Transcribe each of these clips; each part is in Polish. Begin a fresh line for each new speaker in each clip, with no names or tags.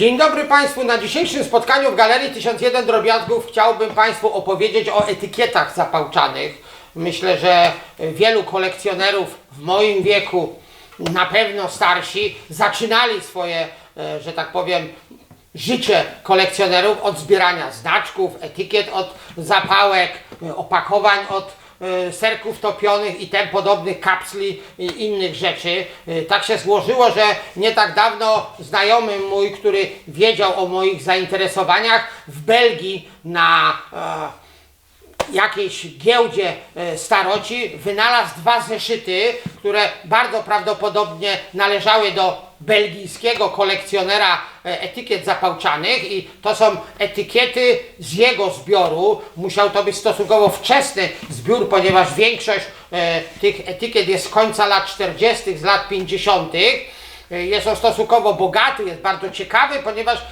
Dzień dobry Państwu. Na dzisiejszym spotkaniu w Galerii 1001 Drobiazgów chciałbym Państwu opowiedzieć o etykietach zapałczanych. Myślę, że wielu kolekcjonerów w moim wieku, na pewno starsi, zaczynali swoje, e, że tak powiem, życie kolekcjonerów od zbierania znaczków, etykiet od zapałek, e, opakowań od serków topionych i tym podobnych kapsli i innych rzeczy. E, Tak się złożyło, że nie tak dawno znajomy mój, który wiedział o moich zainteresowaniach w Belgii na e, jakiejś giełdzie e, staroci wynalazł dwa zeszyty, które bardzo prawdopodobnie należały do belgijskiego kolekcjonera e, etykiet zapałczanych i to są etykiety z jego zbioru. Musiał to być stosunkowo wczesny zbiór, ponieważ większość e, tych etykiet jest z końca lat 40., z lat 50. Jest on stosunkowo bogaty, jest bardzo ciekawy, ponieważ e,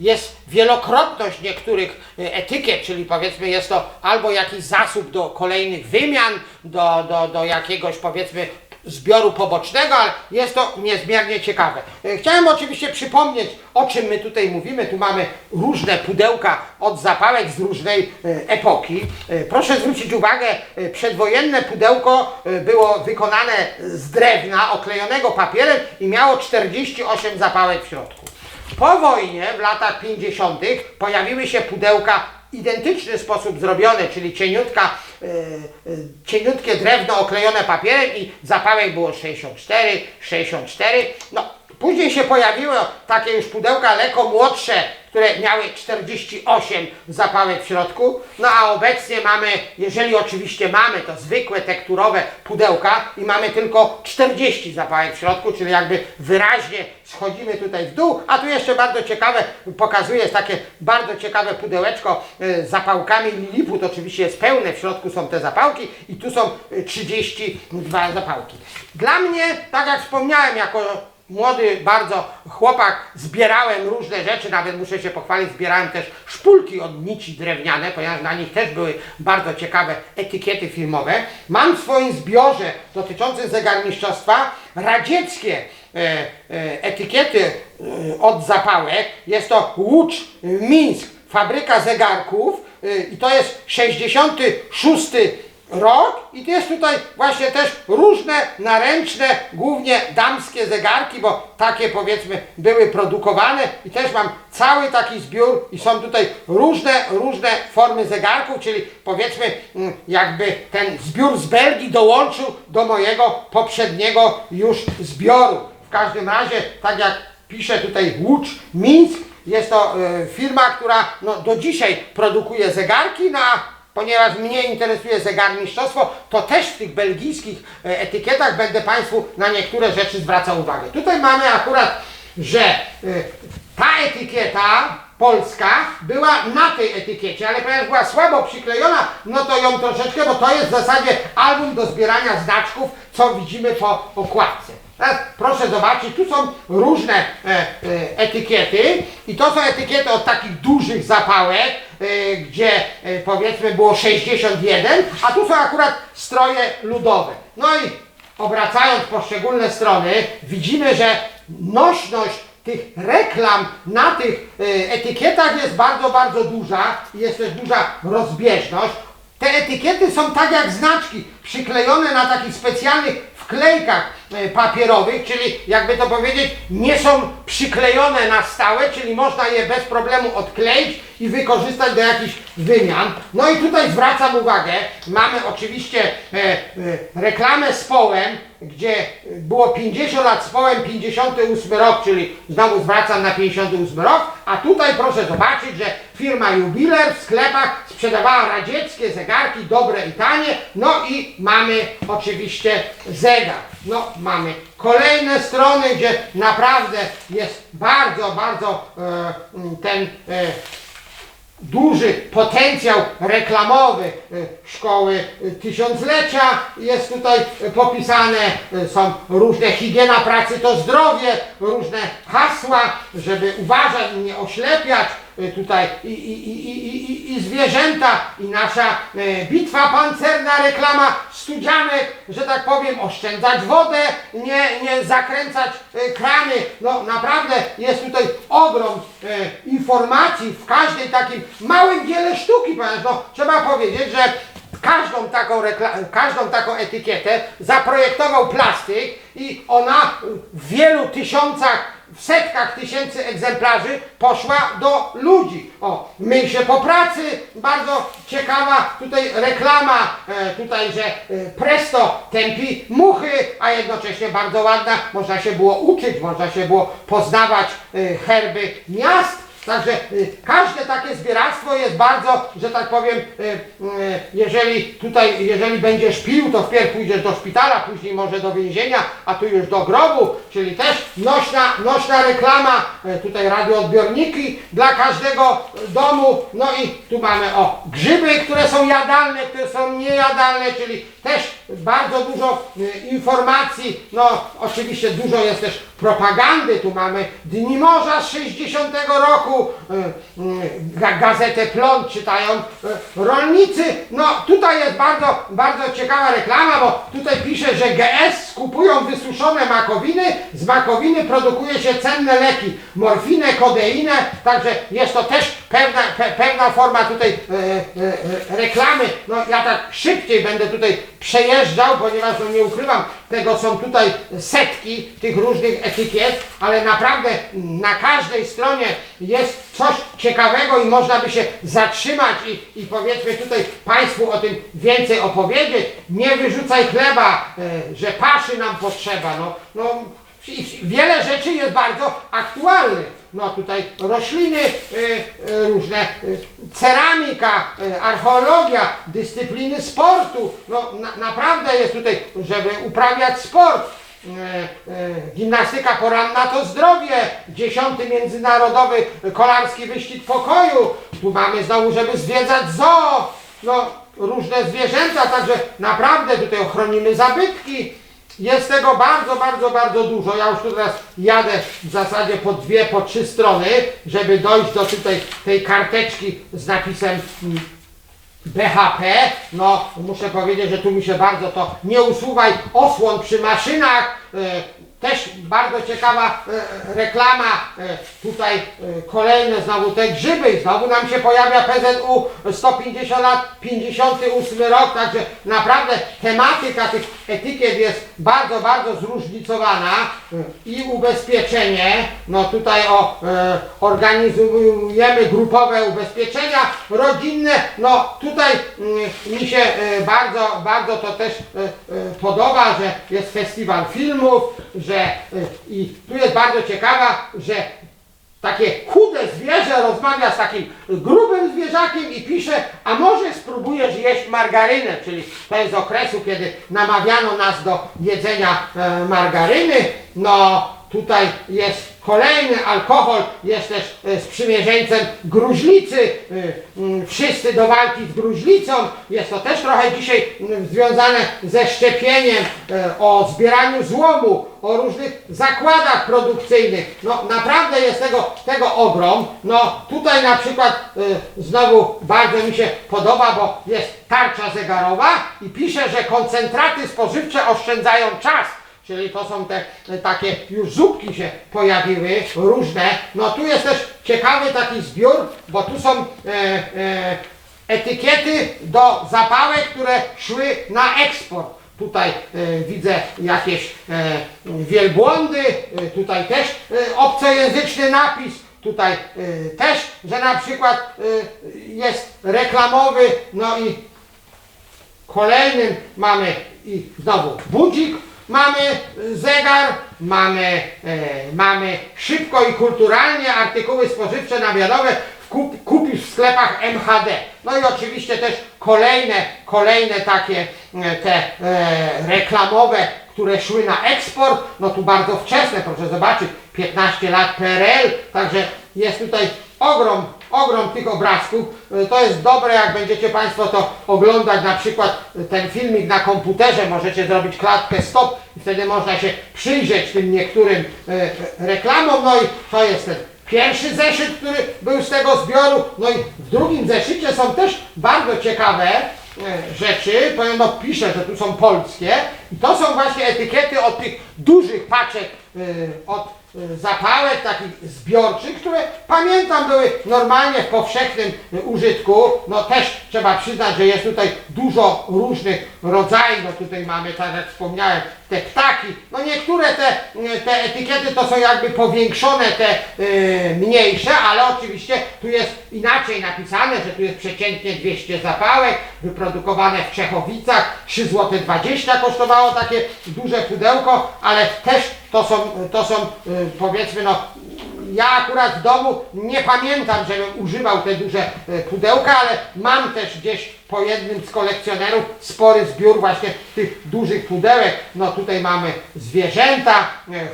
jest wielokrotność niektórych e, etykiet, czyli powiedzmy jest to albo jakiś zasób do kolejnych wymian, do, do, do jakiegoś powiedzmy zbioru pobocznego, ale jest to niezmiernie ciekawe. E, Chciałem oczywiście przypomnieć, o czym my tutaj mówimy. Tu mamy różne pudełka od zapałek z różnej e, epoki. E, Proszę zwrócić uwagę, przedwojenne pudełko było wykonane z drewna, oklejonego papierem i miało 48 zapałek w środku. Po wojnie, w latach 50., pojawiły się pudełka identyczny sposób zrobione, czyli cieniutka, e, cieniutkie drewno oklejone papierem i zapałek było 64, 64. No, później się pojawiły takie już pudełka lekko młodsze, które miały 48 zapałek w środku. No a obecnie mamy, jeżeli oczywiście mamy to zwykłe tekturowe pudełka i mamy tylko 40 zapałek w środku, czyli jakby wyraźnie schodzimy tutaj w dół, a tu jeszcze bardzo ciekawe, pokazuje takie bardzo ciekawe pudełeczko e, z zapałkami Lilliput, oczywiście jest pełne, w środku są te zapałki i tu są e, 32 zapałki. Dla mnie, tak jak wspomniałem, jako młody bardzo chłopak, zbierałem różne rzeczy, nawet muszę się pochwalić, zbierałem też szpulki od nici drewniane, ponieważ na nich też były bardzo ciekawe etykiety filmowe. Mam w swoim zbiorze dotyczącym zegarmistrzostwa radzieckie e, e, etykiety e, od zapałek. Jest to Łódź Mińsk, fabryka zegarków e, i to jest 66 rok i jest tutaj właśnie też różne naręczne, głównie damskie zegarki, bo takie powiedzmy były produkowane i też mam cały taki zbiór i są tutaj różne, różne formy zegarków, czyli powiedzmy mm, jakby ten zbiór z Belgii dołączył do mojego poprzedniego już zbioru. W każdym razie, tak jak pisze tutaj Łódź Mińsk, jest to e, firma, która no, do dzisiaj produkuje zegarki na Ponieważ mnie interesuje zegarmistrzostwo, to też w tych belgijskich e, etykietach będę Państwu na niektóre rzeczy zwracał uwagę. Tutaj mamy akurat, że e, ta etykieta polska była na tej etykiecie, ale ponieważ była słabo przyklejona, no to ją troszeczkę, bo to jest w zasadzie album do zbierania znaczków, co widzimy po okładce. Teraz proszę zobaczyć, tu są różne e, e, etykiety i to są etykiety od takich dużych zapałek, e, gdzie e, powiedzmy było 61, a tu są akurat stroje ludowe. No i obracając poszczególne strony, widzimy, że nośność tych reklam na tych e, etykietach jest bardzo, bardzo duża i jest też duża rozbieżność. Te etykiety są tak jak znaczki, przyklejone na takich specjalnych wklejkach e, papierowych, czyli jakby to powiedzieć, nie są przyklejone na stałe, czyli można je bez problemu odkleić i wykorzystać do jakichś wymian. No i tutaj zwracam uwagę, mamy oczywiście e, e, reklamę z połem, gdzie było 50 lat z połem, 58 rok, czyli znowu zwracam na 58 rok, a tutaj proszę zobaczyć, że firma Jubiler w sklepach sprzedawała radzieckie zegarki, dobre i tanie, no i mamy oczywiście zegar. No mamy. Kolejne strony, gdzie naprawdę jest bardzo, bardzo e, ten e, duży potencjał reklamowy e, szkoły tysiąclecia jest tutaj popisane, są różne higiena pracy to zdrowie, różne hasła, żeby uważać i nie oślepiać, tutaj i, i, i, i, i, zwierzęta i nasza e, bitwa pancerna, reklama studzianek, że tak powiem, oszczędzać wodę, nie, nie zakręcać e, krany. No naprawdę jest tutaj ogrom e, informacji w każdej takim małym dziele sztuki, ponieważ no, trzeba powiedzieć, że każdą taką, każdą taką etykietę zaprojektował plastyk i ona w wielu tysiącach, w setkach tysięcy egzemplarzy poszła do ludzi. O, myj się po pracy, bardzo ciekawa tutaj reklama, e, tutaj, że e, Presto tępi muchy, a jednocześnie bardzo ładna, można się było uczyć, można się było poznawać e, herby miast. Także y, każde takie zbieractwo jest bardzo, że tak powiem, y, y, jeżeli tutaj, jeżeli będziesz pił, to wpierw pójdziesz do szpitala, później może do więzienia, a tu już do grobu, czyli też nośna, nośna reklama, tutaj radioodbiorniki dla każdego domu, no i tu mamy o grzyby, które są jadalne, które są niejadalne, czyli też bardzo dużo informacji, no oczywiście dużo jest też propagandy, tu mamy. Dni Morza z 60 roku, y, ga- gazetę Plon czytają y, rolnicy, no tutaj jest bardzo, bardzo ciekawa reklama, bo tutaj pisze, że GS skupują wysuszone makowiny, z makowiny produkuje się cenne leki, morfinę, kodeinę, także jest to też pewna, pe, pewna forma tutaj e, e, e, reklamy, no ja tak szybciej będę tutaj przejeżdżał, ponieważ no nie ukrywam, tego są tutaj setki tych różnych etykiet, ale naprawdę na każdej stronie jest coś ciekawego i można by się zatrzymać i, i powiedzmy tutaj Państwu o tym więcej opowiedzieć. Nie wyrzucaj chleba, e, że paszy nam potrzeba. No, no, wiele rzeczy jest bardzo aktualnych. No tutaj rośliny y, y, różne, y, ceramika, archeologia, dyscypliny sportu. No na, naprawdę jest tutaj, żeby uprawiać sport. Gimnastyka poranna to zdrowie, dziesiąty międzynarodowy kolarski wyścig pokoju. Tu mamy znowu, żeby zwiedzać zoo, no różne zwierzęta, także naprawdę tutaj ochronimy zabytki. Jest tego bardzo, bardzo, bardzo dużo. Ja już tu teraz jadę w zasadzie po dwie, po trzy strony, żeby dojść do tutaj tej karteczki z napisem mm, BHP. No, muszę powiedzieć, że tu mi się bardzo to nie usuwaj osłon przy maszynach. Też bardzo ciekawa e, reklama. E, tutaj e, kolejne znowu te grzyby. Znowu nam się pojawia PZU 150 lat, 58 rok. Także naprawdę tematyka tych etykiet jest bardzo, bardzo zróżnicowana. E, I ubezpieczenie. No tutaj o, e, organizujemy grupowe ubezpieczenia rodzinne. No tutaj mm, mi się e, bardzo, bardzo to też e, e, podoba, że jest festiwal filmów, że e, i tu jest bardzo ciekawa, że takie chude zwierzę rozmawia z takim grubym zwierzakiem i pisze, a może spróbujesz jeść margarynę, czyli to jest okresu, kiedy namawiano nas do jedzenia e, margaryny. No tutaj jest kolejny alkohol, jest też e, sprzymierzeńcem gruźlicy, e, mm, wszyscy do walki z gruźlicą. Jest to też trochę dzisiaj mm, związane ze szczepieniem, e, o zbieraniu złomu, o różnych zakładach produkcyjnych. No naprawdę jest tego, tego ogrom. No tutaj na przykład y, znowu bardzo mi się podoba, bo jest tarcza zegarowa i pisze, że koncentraty spożywcze oszczędzają czas. Czyli to są te e, takie już zupki się pojawiły, różne. No tu jest też ciekawy taki zbiór, bo tu są e, e, etykiety do zapałek, które szły na eksport. Tutaj e, widzę jakieś e, wielbłądy, e, tutaj też e, obcojęzyczny napis, tutaj e, też, że na przykład e, jest reklamowy, no i kolejnym mamy i znowu budzik, mamy y, zegar, mamy, e, mamy szybko i kulturalnie artykuły spożywcze nawiadowe kup, kupisz w sklepach MHD. No i oczywiście też kolejne, kolejne takie e, te e, reklamowe, które szły na eksport, no tu bardzo wczesne, proszę zobaczyć, 15 lat PRL, także jest tutaj ogrom, ogrom tych obrazków. E, To jest dobre, jak będziecie Państwo to oglądać, na przykład e, ten filmik na komputerze, możecie zrobić klatkę stop i wtedy można się przyjrzeć tym niektórym e, reklamom. No i to jest ten pierwszy zeszyt, który był z tego zbioru. No i w drugim zeszycie są też bardzo ciekawe rzeczy, no piszę, że tu są polskie i to są właśnie etykiety od tych dużych paczek, od zapałek takich zbiorczych, które pamiętam były normalnie w powszechnym użytku. No też trzeba przyznać, że jest tutaj dużo różnych rodzajów. No tutaj mamy, tak jak wspomniałem, te ptaki. No niektóre te, e, te etykiety to są jakby powiększone, te e, mniejsze, ale oczywiście tu jest inaczej napisane, że tu jest przeciętnie 200 zapałek, wyprodukowane w Czechowicach, 3 zł 20 kosztowało takie duże pudełko, ale też to są, to są e, powiedzmy no ja akurat w domu nie pamiętam, żebym używał te duże e, pudełka, ale mam też gdzieś po jednym z kolekcjonerów spory zbiór właśnie tych dużych pudełek. No tutaj mamy zwierzęta, e,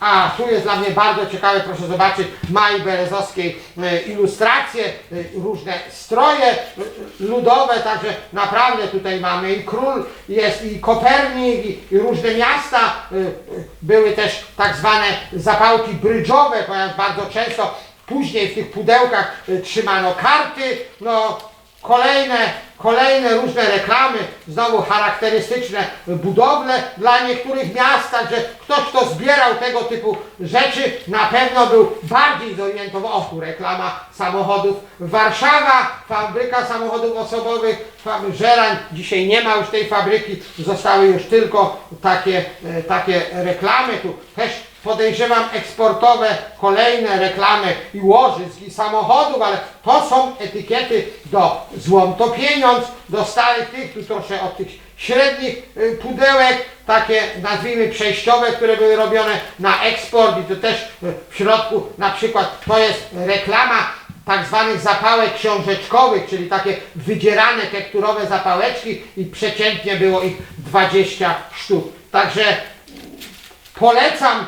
a tu jest dla mnie bardzo ciekawe, proszę zobaczyć, Mai Berezowskiej e, ilustracje, e, różne stroje e, ludowe, także naprawdę tutaj mamy i król, jest i Kopernik, i, i różne miasta. e, e, Były też tak zwane zapałki brydżowe, ponieważ bardzo często później w tych pudełkach e, trzymano karty, no Kolejne, kolejne różne reklamy, znowu charakterystyczne budowle dla niektórych miast, także ktoś, kto zbierał tego typu rzeczy, na pewno był bardziej zorientowany. O, tu reklama samochodów Warszawa, fabryka samochodów osobowych, Żerań, dzisiaj nie ma już tej fabryki, zostały już tylko takie, e, takie reklamy, tu też podejrzewam eksportowe, kolejne reklamy i łożysk i samochodów, ale to są etykiety do złom to pieniądz, do starych tych, tu troszkę od tych średnich y, pudełek, takie nazwijmy przejściowe, które były robione na eksport i to też y, w środku na przykład to jest reklama tak zwanych zapałek książeczkowych, czyli takie wydzierane tekturowe zapałeczki i przeciętnie było ich 20 sztuk. Także Polecam,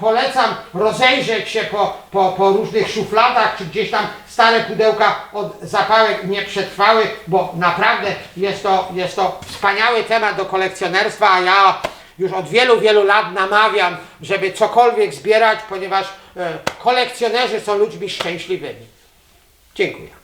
polecam rozejrzeć się po, po, po różnych szufladach, czy gdzieś tam stare pudełka od zapałek nie przetrwały, bo naprawdę jest to, jest to wspaniały temat do kolekcjonerstwa, a ja już od wielu, wielu lat namawiam, żeby cokolwiek zbierać, ponieważ e, kolekcjonerzy są ludźmi szczęśliwymi. Dziękuję.